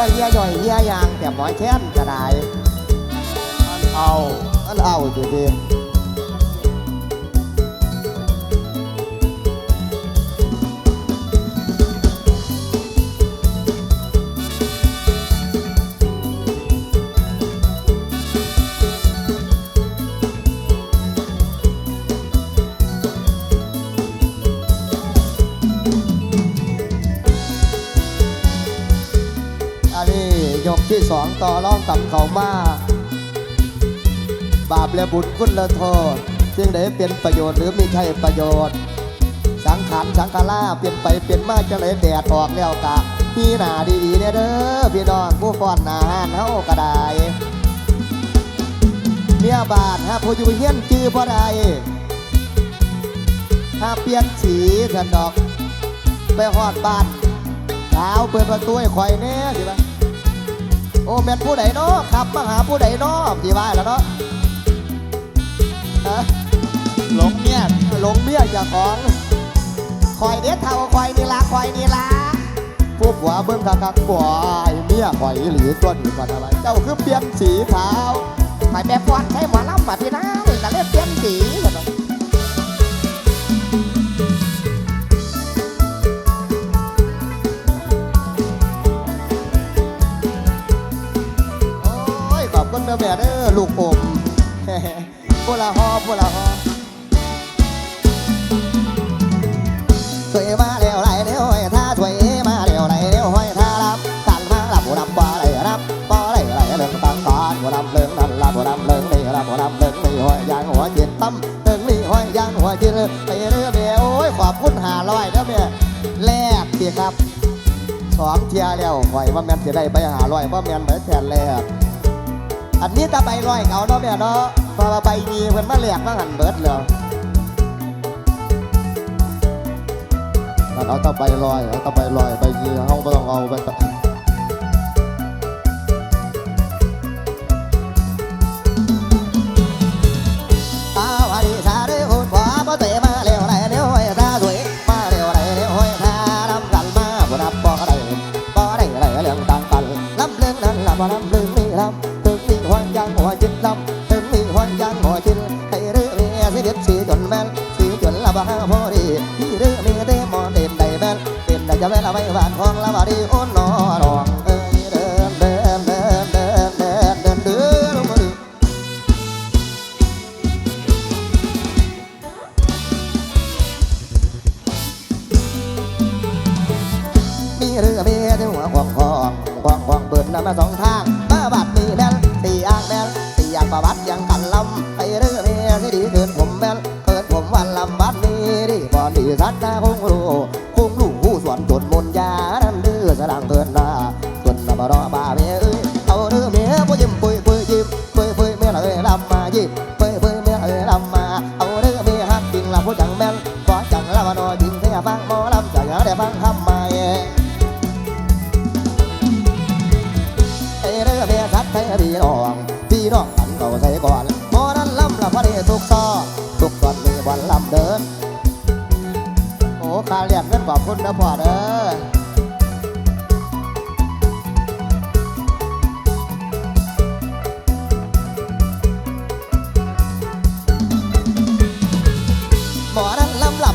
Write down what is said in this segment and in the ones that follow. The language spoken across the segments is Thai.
ไปเฮียย่อยเฮียยางแต่หมอยแค้นก็ได้มันเอาอันเอาจริงๆ ยกที่สองต่อร้องกับเขามา บาปและบุญคุณและโทษสิ่งใดเป็นประโยชน์หรือไม่ใช่ประโยชน์ สังขารสังขาราเปลี่ยนไปเปลี่ยนมาจังไหนแดดออกแล้วกะพี่หนาดีๆเนี่ยเด้อพี่น้องผู้ฟ้อนหนาหานเฮาก็ได้เมียบาทฮะผู้อยู่เฮียนจื้อบ่ไดถ้าเปลี่ยนสีสันดอก ไปหอดบ้านสาวเปิดประตูให้ข่อยแน่สิบ้า โอ้แม่นผู้ใดเนาะขับมาหาผู้ใดเนาะสิว่าแล้วเนาะหลงเมียหลงเมียเจ้าของคอยเด็ดเท่าคอยนี่ละคอยนี่ละผู้ผัวเบิ่งคักๆบ่อยเมียคอยหลีตัวนี้ก่อนอะไรเจ้าคือเปลี่ยนสีขาวไปแบบฟอนใช้หมอลำมาที่นั่นก็เลยเปลี่ยนสี เด้อแม่เด้อลูกอมพูละฮอพูละฮอสวยมาเร็วไหลเร็วห้อยท่าสวยมาเร็วไหลเร็วห้อยท่ารับกันมารับหัวดำบ่ไหลรับบ่ไหลไหลเรื่องต่างกอนหัวดำเรื่องนั่นรับหัวดำเรื่องนี่รับหัวดำเรื่องนี่ห้อยยางหัวจิตตั้มเรื่องนี่ห้อยยางหัวจิตไปเรื่อยเมียโอ้ยขอบคุณหาลอยเด้อเมียแลกเสียครับสองเทียแล้วหอยว่าแมนจะได้ไปหาลอยว่าแมนเหมือนแทนแลก อันนี้ตาใบลอยเก่าเนาะแม่เนาะพอใบมีเพิ่นมาแลกมาหันเบิดเลยมันเอาตะไปลอยเอาตะไปลอยใบยีห้องไม่ต้องเอาไป แม่นละไม่หวานของ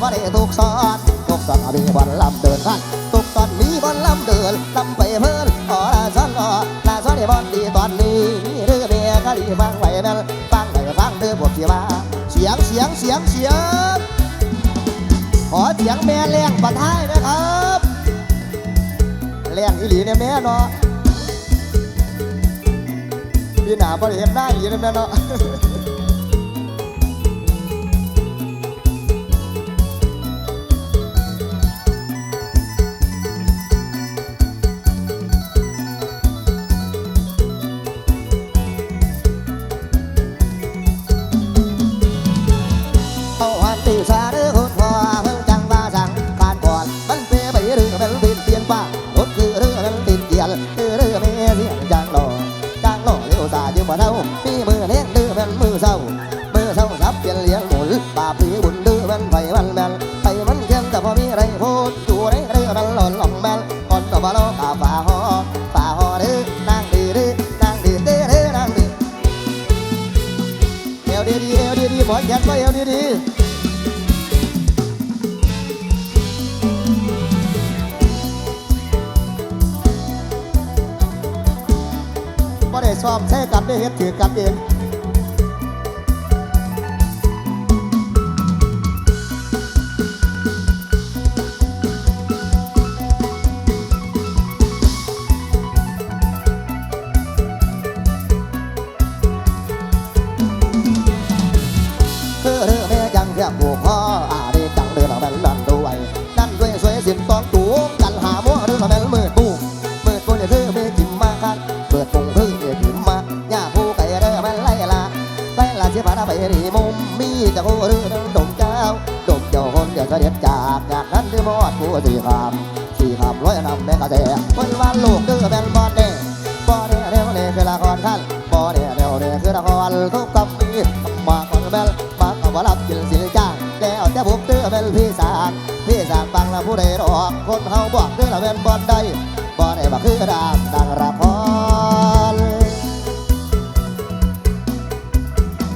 นั้นลำละพอดีทุกซอนทุกตอนมีวันลำเดินท่านทุกตอนมีวันลำเดินลำไปเพิ่นอ๋อลาซ้อนอ๋อลาซ้อนในบอนดีตอนนี้มีเรือเบียก็ดีฟังไหวแม่นฟังไหวฟังเด้อพวกที่ว่าเสียงเสียงเสียงเสียงขอเสียงแม่แรงประท้ายนะครับแรงอีหลีเนี่ยแม่เนาะพี่หนาบริเห็นได้อีหลีเนี่ยแม่เนาะ ก็เอวดีๆบ่ได้ซ้อมใช้กันได้เฮ็ดถือกันเอง รือแม่ยังเทียบผูกคออาเรจังเรือเราแม่นนั่นด้วยนั่นด้วยสวยสิบตองตูกันหามัวเรื่อเราแม่นมืดปูมืดปูเนี่ยคือไม่กิมมาคันเปิดปงคือเอกิมมาย่าผู้ไก่เรื่องแม่นไล่ละไล่ละเสียผาไปดีมุมมีจะผู้เรื่องดมเจ้าดมเจ้าคนเดียวเสด็จจากจากนั้นเรือมอดผู้สี่คำสี่คำร้อยนำแม่กระแสวันวันลูก สางพี่สางฟังละผู้ใดรอกคนเฮาบอกเตื้อละเป็นบอนได้บ่ได้บ่คือดามดังละคร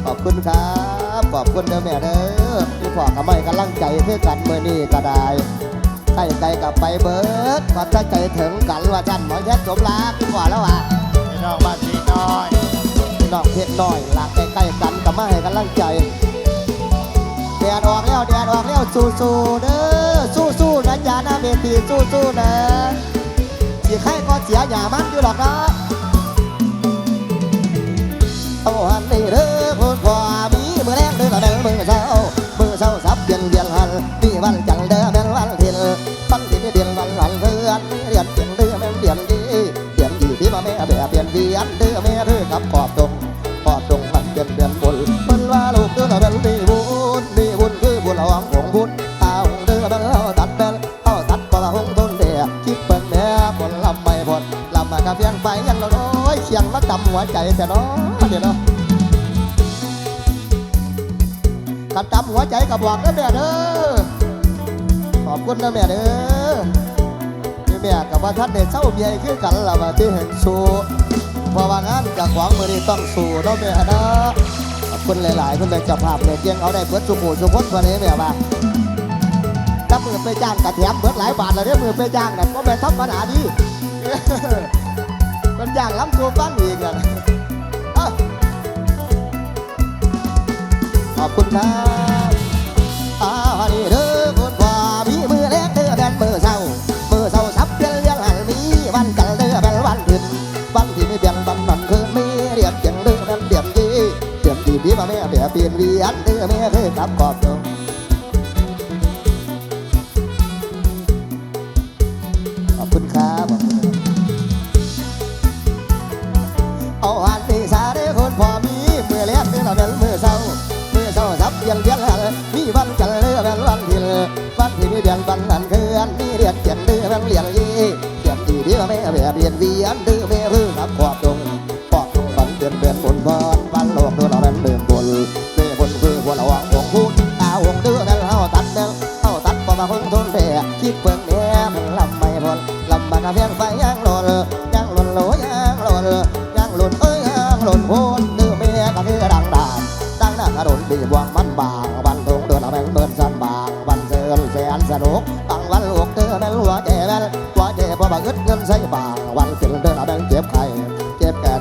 ขอบคุณครับ ขอบคุณเด้อแม่เด้อที่พ่อกับไม่กำลังใจเพื่อกันเมื่อนี้ก็ได้ใกล้ใจกับไปเบิดก็ถ้าใจถึงกันว่าจันหมอแค่จบลาพี่พ่อแล้วอะพี่น้องบ้านสีน้อยพี่น้องเพชรน้อยลากใกล้ๆกันกับมาให้กำลังใจแดดออกแล้วแดดออกแล้วสู้สู้เด้อสู้สู้นะจ๊ะหน้าเวทีสู้สู้นะสีไข่ก็เสียอย่ามันอยู่หรอกนะเอาหันนี่เด้อพูดว่ามีมือแรกเด้อละแม่นมือเช้ามือเช้าสับเย็นเย็นหันนี่วันจันทร์เด้อ หัวใจแต่น้อเดี๋ยวเนาะกันจำหัวใจกับบอกนะแม่เด้อขอบคุณนะแม่เด้อนี่แม่กับว่าท่านเด็เศร้าเมียคือกันละว่าที่เห็นสู้เพราะว่างานกับขวางมือนี้ต้องสู้เนาะแม่นะขอบคุณหลายๆคุณเป็นเจ้าภาพเลยเจียงเอาได้เบิดสุขุสุขคนวันนี้แม่ว่าถ้ามือไปจ้างกระเทียมเบิดหลายบาทเลยเด้อมือไปจ้างน่ะก็เป็นธรรมดาดี มันจ้างล้ำตัวฟังอีกอะขอบคุณครับอ่าวันนี้เด้อคุณว่ามีมือแรกเด้อแบนมือเศร้ามือเศร้าซับเลี้ยงเลี้ยงหันมีวันกันเด้อแบนวันอื่นวันที่ไม่เปลี่ยนวันนั้นคืนมีเรียนเพียงเรื่องนั้นเปลี่ยนดีเปลี่ยนดีพี่มาแม่เปียนเปลี่ยนเวียนเดือแม่เคยกลับกอบตรง สียนเปลี่ยงหันมีวันจันเลือเป็นวันที่วันที่ไม่เปลี่ยนวันนั้นคืนมีเรียนเปลี่ยนเดือเป็นเรียนยีเขียนดีเดียวแม่เบียดเบียนเวียนดื้อแม่รื้อ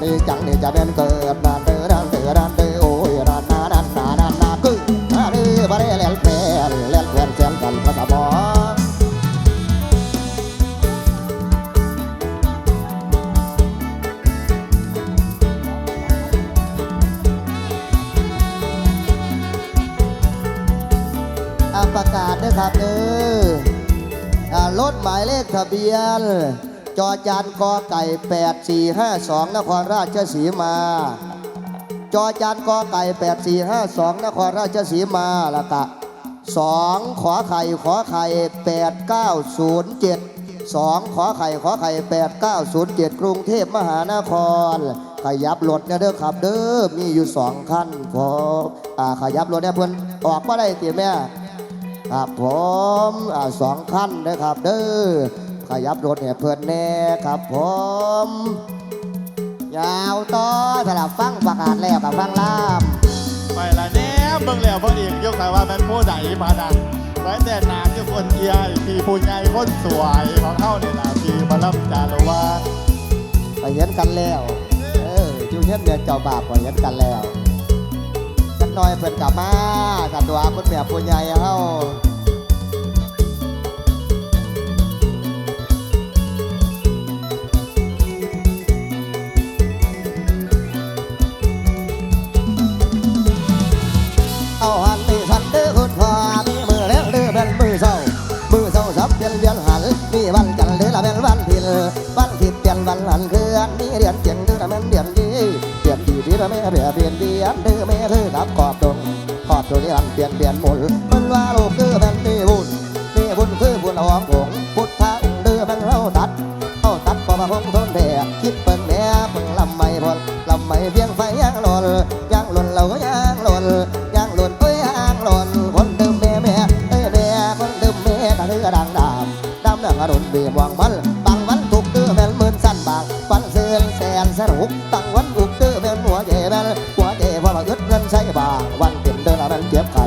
ดีจังนี่จะเป็นเกิดนานเดือดานเดือดานเดือโอ้ยนานนานนานนานนาคือนาดื้อบาเร่เล่นแผลเล่นแผลแสนกันภาษาบออาประกาศด้วยครับเด้อรถหมายเลขทะเบียน จอจานกอไก่ 8452 นครราชสีมา จอจานกอไก่ 8452 นครราชสีมาล้วก็สองขอไข่ขอไข่ 8907สองขอไข่ขอไข่ 8907 กรุงเทพมหานคร ขยับรถเนี่ยเด้อครับเด้อมีอยู่สองคันพออ่าขยับรถเนี่ยเพื่อนออกมาได้ตีแม่ ครับผมอ่าสองขั้นนะครับเด้อ ขยับรถเนี่ยเพื่อนแน่ครับผมยาวต่อสลับฟังประกาศแล้วกับฟังล่ามไปละแนวเบิ่งแล้วพอดียกแต่ว่ามันผู้ใดมาดังไว้แต่นานที่คนเอียพี่ผู้ใหญ่คนสวยของเขาเนี่ยนะพี่มารับจารวาลไปเห็นกันแล้วเออจูเฮียนเมียเจ้าบาปไปเห็นกันแล้วจักหน้อยเพิ่นกลับมาสันตัวเพิ่นแม่ผู้ใหญ่เฮาเอา ปลี่ยนเปลี่ยนเปลี่ยนดีอันเด้อแม่เธอกับขอบตรงขอบตรงนี้อันเปลี่ยนเปลี่ยนหมุนมันว่าโลกเด้อเป็นนี่บุญนี่บุญคือบุญเอาของผมพุทธะองค์เด้อเป็นเราตัดเอาตัดพอมาพงทนแด่คิดเปิ้งแหน่เปิ้งลำไม่พอลำไม่เพียงไฟย่างหล่นย่างหล่นเราก็ย่างหล่นย่างหล่นเอ้ยย่างหล่นคนเดิมแม่แม่เอ้ยแม่คนเดิมแม่กระเทือดังดามดำดังอรุณเบียมวางมันบางวันถูกเดือแม่นหมื่นสั้นบางวันเสื่อแสนสนุกตั้งวัน หัวเจแม่นหัวเจพอมาอึดเงินใช้บางวันเต็มเดินแล้วแม่นเจ็บไข่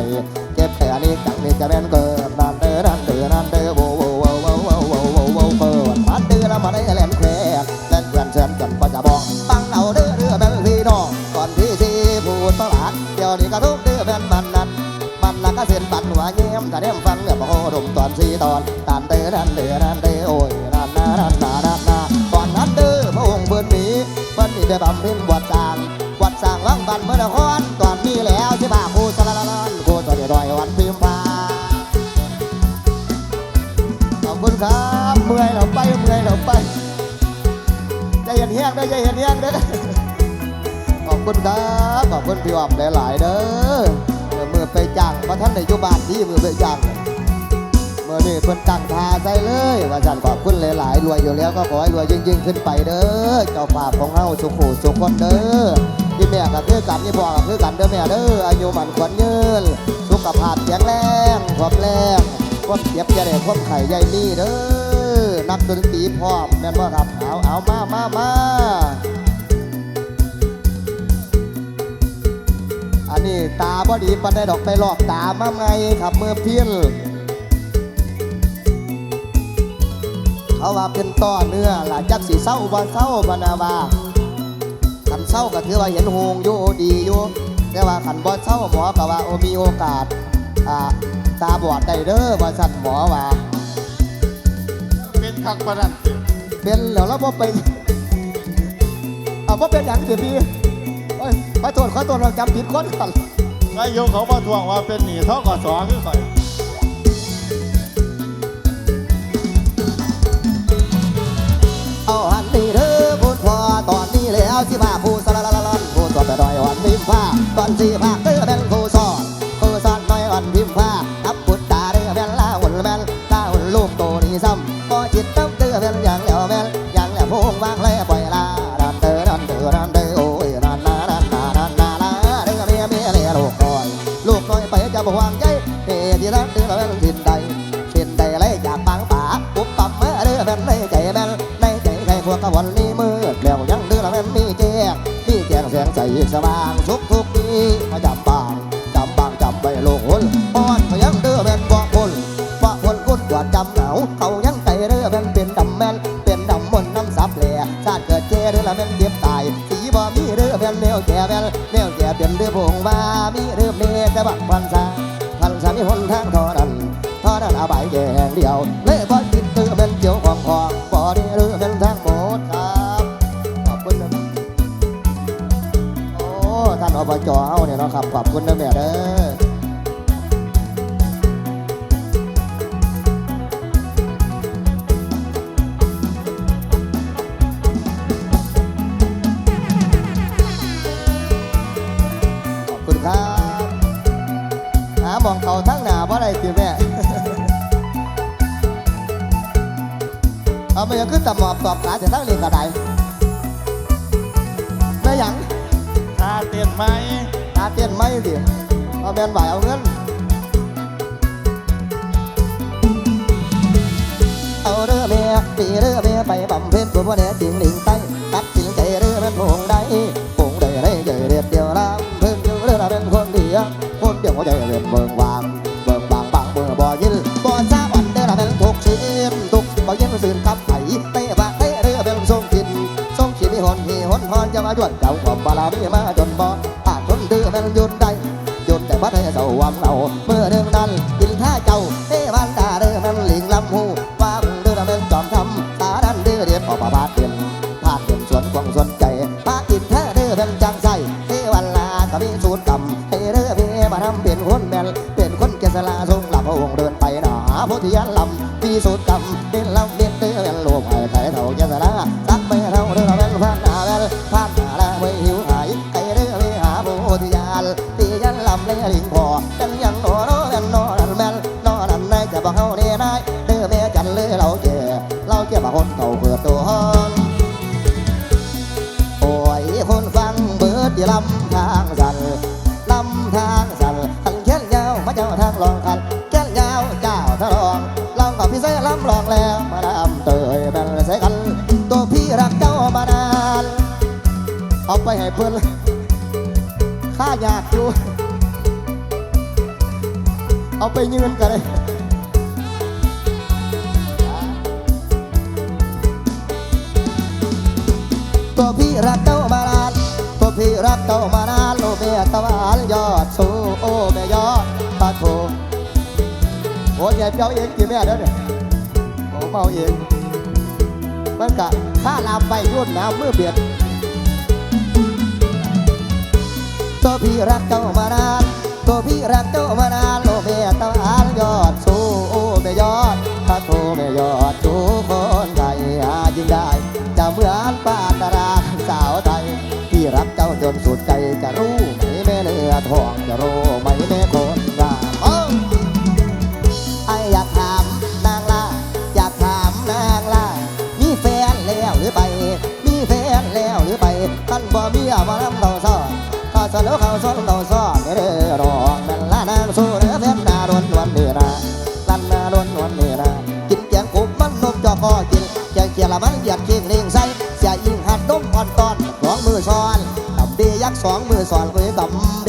เจ็บแค่นี้จังนี่จะแม่นเกิดนานเด้อนานเด้อนานเด้อโว้โว้โว้โว้โว้โว้โว้โว้เปิดพันเดือนมาได้แหลมแคลเล่นเพื่อนเชิญกันก็จะบอกตั้งเอาเด้อเด้อแม่นพี่น้องก่อนที่สีพูดตลาดเดี๋ยวนี้ก็ทุกเด้อแม่นมันนั้นมันนักก็เส้นปันหัวเยี่ยมถ้าเดี่ยมฟังเงียบโอ้ดมตอนสีตอนตานเด้อนันเด้อนันเด้อโอ้ยนั ด้อใจเย็นเฮียงเด้อขอบคุณครับขอบคุณพี่ออมหลายๆเด้อเมื่อไปจ้างมาท่านในยุบานที่มือไปจ้างเมื่อนี่เพิ่นตั้งทาใส่เลยว่าจันขอบคุณหลายๆรวยอยู่แล้วก็ขอให้รวยยิ่งๆขึ้นไปเด้อเจ้าป่าพของเฮาสุขุสุขคนเด้อที่แม่กับคือกันนี่พ่อกับคือกันเด้อแม่เด้ออายุมันขวัญยืนสุขภาพแข็งแรงความแรงความเจ็บจะได้ความไข่ใหญ่นี่เด้อ นักดนตรีพร้อมแม่นบ่ครับเอาเอามามามาอันนี้ตาบอดีปันได้ดอกไปหลอกตามาไงครับเมื่อเพี้ยนเขาว่าเป็นต้อเนื้อหล่ะจักสีเศร้าบ่เศร้าบานาวาขันเศร้าก็ถือว่าเห็นหงอยู่ดีอยู่แต่ว่าขันบ่เศร้าหมอก็ว่าโอมีโอกาสอ่าตาบอดได้เด้อว่าสั่นหมอว่า คักประดันสิเป็นแล้วแล้วบ่ไปเอาบ่เป็นหยังสิพี่โอ้ยขอโทษขอโทษเราจำผิดคนกัน นายโยเขามาทวงว่าเป็นหนีท่อกสอคือข่อย เอาหันนี่เด้อพูดพอตอนนี้แล้วสิพาผู้สละละละลันผู้ตัวแต่ดอยอ่อนพิมพ์ผ้าตอนสี่ภาค สสว่างทุกทุกทีมาจำบางจำบางจำไปโลกหนป้อนก็ยังเรือแม่นบอกคนบอกคนกุดกว่าจำเหนาเขายังใจเรือแม่นเป็นดำแม่นเป็นดำมนน้ำซับแหล่ชาติเกิดเจเรือละแม่นเก็บตายสีบ่มีเรือแม่นแนวแก่แม่นแนวแก่เป็นเรือพงมามีเรือเมฆแต่บักวันซาพันสามีหนทางทอดันทอนั้นเอาใบแยงเดียวเลยบ่ติดตือเป็นเจียวของของ ท่านอเฮาเนี่ยเนาะครับขอบคุณนะแม่เด้อขอบคุณครับหาหมองเขาทั้งหน้าบ่ได้ติแม่เอามายังขึ้นตะหมอบตอบขาจะทั้งนี้ก็ได้แม่ยัง เต้นไหมตาเตียนไม่สิเอาแบนไหวเอาเงิน เอาเรือเมียปีเรือเมียไปบำเพ็ญบุญวันแหนจริงหลิงใต้ตัดสินใจเรือเป็นพงได้พงได้ได้ใจเด็ดเดียวรำเพิ่งอยู่เรือเป็นคนเดียวคนเดียว ย้อนเก่าความบารมีมาจนบ่อาจทนดื้อแม่นยนได้ยนแต่บัดให้เจ้าวังเราเมื่อ เอาไปยืนกันเลยตัวพี่รักเจ้ามานานตัวพี่รักเจ้ามานานโลเมียตะวันยอดสูโอเมยอดปาโถโอ้ยเจ้าเองกี่เม่เด้อเนี่ยผมเมาเองมันกะข้าลามไปยุ่นน้ำมือเบียดตัวพี่รักเจ้ามานาน ตัวพี่รักเจ้ามานานโอ้แม่ตาอันยอดสู้โอ้แม่ยอดพระโทแม่ยอดทุกคนไทยหายิ่งได้จะเหมือนป้าตราสาวไทยพี่รักเจ้าจนสุดใจ กเก่งเร่งใส่เสียอิงหัดดมอ่อนตอนสองมือซ้อนต่ำดียักสองมือซ้อนเว้ยต่ำ